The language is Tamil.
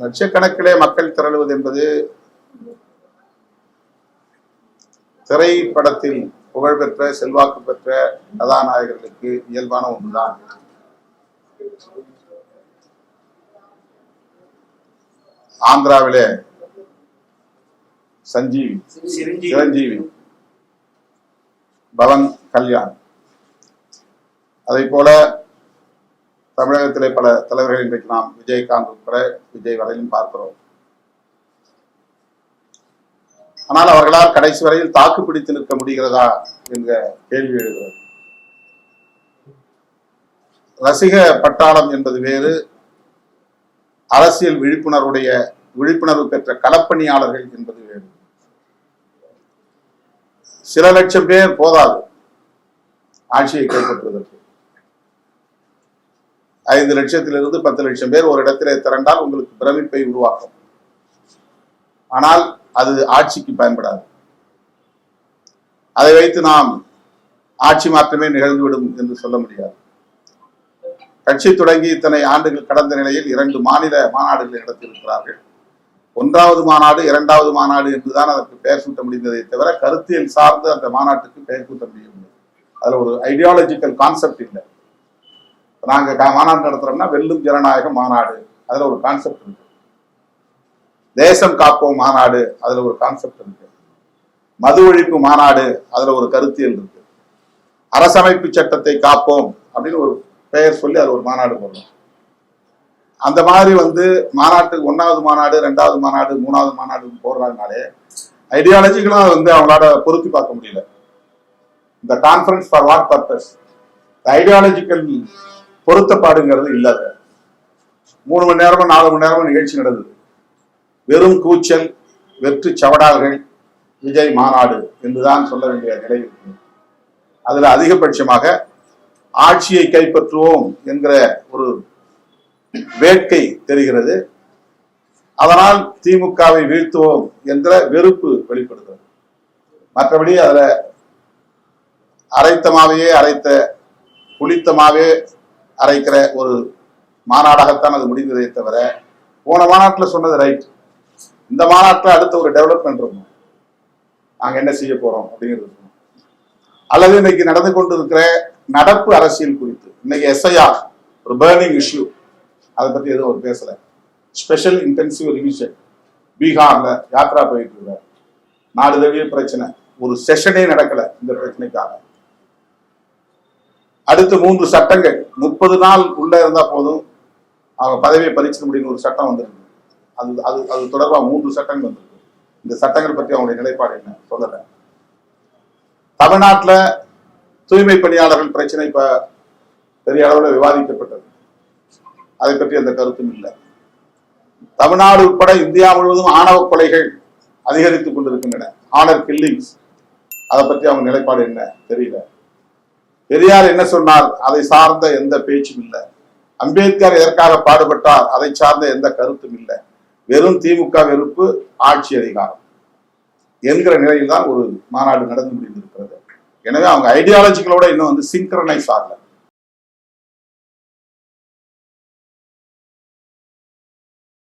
லட்சக்கணக்கிலே மக்கள் திரளுவது என்பது திரைப்படத்தில் புகழ்பெற்ற செல்வாக்கு பெற்ற கதாநாயகர்களுக்கு இயல்பான ஒன்றுதான். ஆந்திராவிலே சஞ்சீவி சிரஞ்சீவி. பவன் கல்யாண். அதை போல தமிழகத்திலே பல தலைவர்கள் இன்றைக்கு நாம் விஜயகாந்த் உட்பட விஜய் வரையிலும் பார்க்கிறோம். ஆனால் அவர்களால் கடைசி வரையில் தாக்கு பிடித்து நிற்க முடிகிறதா என்ற கேள்வி எழுகிறது. ரசிக பட்டாளம் என்பது வேறு. அரசியல் விழிப்புணர்வுடைய விழிப்புணர்வு பெற்ற களப்பணியாளர்கள் என்பது வேறு. சில லட்சம் பேர் போதாது. ஆட்சியை கைப்பற்றுவதற்கு. ஐந்து லட்சத்திலிருந்து பத்து லட்சம் பேர் ஒரு இடத்திலே திரண்டால் உங்களுக்கு பிரமிப்பை உருவாக்கும். ஆனால் அது ஆட்சிக்கு பயன்படாது. அதை வைத்து நாம் ஆட்சி மாற்றமே நிகழ்ந்துவிடும் என்று சொல்ல முடியாது. கட்சி தொடங்கி இத்தனை ஆண்டுகள் கடந்த நிலையில் இரண்டு மாநில மாநாடுகளை நடத்தியிருக்கிறார்கள். ஒன்றாவது மாநாடு இரண்டாவது மாநாடு என்றுதான் அதற்கு பெயர் சூட்ட முடிந்ததை தவிர கருத்தியல் சார்ந்து அந்த மாநாட்டுக்கு பெயர் சூட்ட முடியவில்லை. அதில் ஒரு ஐடியாலஜிக்கல் கான்செப்ட் இல்லை. நாங்க மாநாடு நடத்துறோம்னா வெல்லும் ஜனநாயக மாநாடு. அதுல ஒரு கான்செப்ட் இருக்கு. தேசம் காப்போம் மாநாடு. அதுல ஒரு கான்செப்ட் இருக்கு. மது ஒழிப்பு மாநாடு. அதுல ஒரு கருத்தியல் இருக்கு. அரசமைப்பு சட்டத்தை காப்போம் அப்படின்னு ஒரு பெயர் சொல்லி அது ஒரு மாநாடு போடுறோம். அந்த மாதிரி வந்து மாநாட்டுக்கு ஒன்றாவது மாநாடு ரெண்டாவது மாநாடு மூணாவது மாநாடு போடுறாங்கனாலே ஐடியாலஜிக்கெல்லாம் வந்து அவங்களால பொருத்தி பார்க்க முடியல. இந்த conference for what purpose ideological பொருத்தப்பாடுங்கிறது இல்லாத. மூணு மணி நேரமும் நாலு மணி நேரமும் நிகழ்ச்சி நடந்தது. வெறும் கூச்சல் வெற்று சவடால்கள் விஜய் மாநாடு என்றுதான் சொல்ல வேண்டிய நிலை அதில் அதுல அதிகபட்சமாக ஆட்சியை கைப்பற்றுவோம் என்கிற ஒரு வேட்கை தெரிகிறது. அதனால் திமுகவை வீழ்த்துவோம் என்ற வெறுப்பு வெளிப்படுகிறது. மற்றபடி அதுல அரைத்தமாவையே அரைத்த புளித்தமாவே அரைக்கிற ஒரு மாநாடாகத்தான் அது முடிந்ததே தவிர போன மாநாட்டில் சொன்னது ரைட் இந்த மாநாட்டில் அடுத்த ஒரு டெவலப்மெண்ட் இருக்கும். நாங்கள் என்ன செய்ய போறோம் அப்படிங்கிறது அல்லது இன்னைக்கு நடந்து கொண்டு இருக்கிற நடப்பு அரசியல் குறித்து இன்னைக்கு எஸ்ஐஆர் ஒரு பேர்னிங் இஷ்யூ அதை பற்றி எதுவும் அவர் பேசலை. ஸ்பெஷல் இன்டென்சிவ் ரிவிஷன் பீகார்ல யாத்ரா போயிட்டு இருக்கார். நாடு தழுவிய பிரச்சனை. ஒரு செஷனே நடக்கலை இந்த பிரச்சனைக்காக. அடுத்து மூன்று சட்டங்கள். முப்பது நாள் உள்ள இருந்தா போதும். அவங்க பதவியை பறிச்சிட முடியும் ஒரு சட்டம் வந்திருக்கு. அது அது அது தொடர்பாக மூன்று சட்டங்கள் வந்திருக்கு. இந்த சட்டங்கள் பற்றி அவங்களுடைய நிலைப்பாடு என்ன? சொல்லல. தமிழ்நாட்டில் தூய்மை பணியாளர்கள் பிரச்சனை இப்ப பெரிய அளவில் விவாதிக்கப்பட்டது. அதை பற்றி அந்த கருத்தும் இல்லை. தமிழ்நாடு உட்பட இந்தியா முழுவதும் ஆணவ கொலைகள் அதிகரித்துக் கொண்டிருக்கின்றன. ஆனர் கில்லிங்ஸ் அதை பற்றி அவங்க நிலைப்பாடு என்ன? தெரியல. பெரியார் என்ன சொன்னார்? அதை சார்ந்த எந்த பேச்சும் இல்லை. அம்பேத்கர் எதற்காக பாடுபட்டார்? அதை சார்ந்த எந்த கருத்தும் இல்லை. வெறும் திமுக வெறுப்பு ஆட்சி அதிகாரம் என்கிற நிலையில் தான் ஒரு மாநாடு நடந்து முடிந்திருக்கிறது. எனவே அவங்க ஐடியாலஜிகளோட இன்னும் வந்து சிங்க்ரனைஸ் ஆகலை.